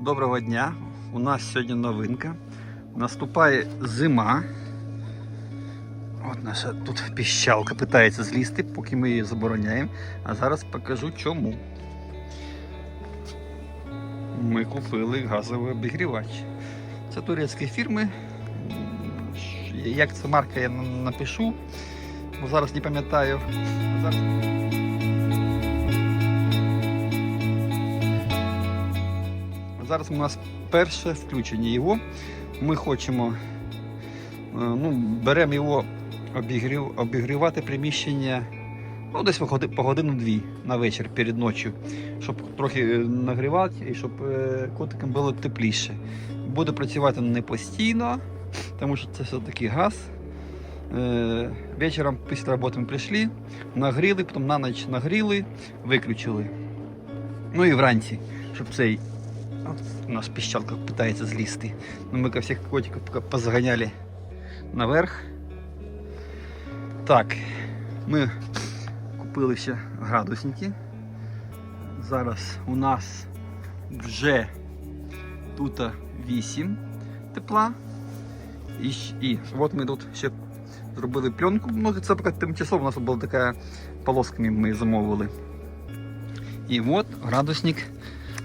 Доброго дня. У нас сьогодні новинка. Наступає зима. От наша тут піщалка питається злізти, поки ми її забороняємо. А зараз покажу чому. Ми купили газовий обігрівач. Це турецькі фірми. Як це марка, я напишу, бо зараз не пам'ятаю. Зараз... Зараз у нас перше включення його. Ми хочемо, е, ну, беремо його обігрів, обігрівати приміщення ну, десь по годину-дві на вечір перед ночі, щоб трохи е, нагрівати і щоб е, котикам було тепліше. Буде працювати не постійно, тому що це все-таки газ. Вечором після роботи ми прийшли, нагріли, потім на ніч нагріли, виключили. Ну і вранці, щоб цей у нас піщалка питається злізти. Ну, ми ко всіх котиків поки позаганяли наверх. Так, ми купили ще градусники. Зараз у нас вже тут 8 тепла. Щ- і от ми тут ще зробили пленку. Ну, це поки тимчасово у нас була така полосками ми замовили. І от градусник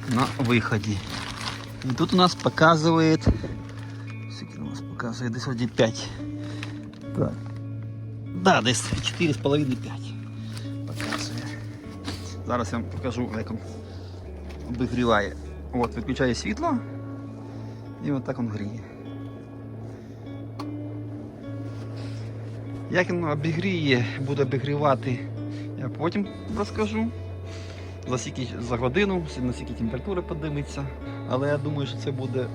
на виході. І тут у нас показує. Скільки у нас показує? Десь вроді 5. Так. Да, десь 4,5-5 показує. Зараз я вам покажу, як він обігріває. От, виключає світло і так він гріє. Як він обігріє, буде обігрівати, я потім розкажу за скільки за годину, на скільки температура подивиться. Але я думаю, що це буде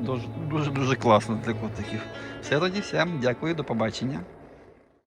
дуже дуже дуже класно для котиків. Все тоді, всім дякую, до побачення.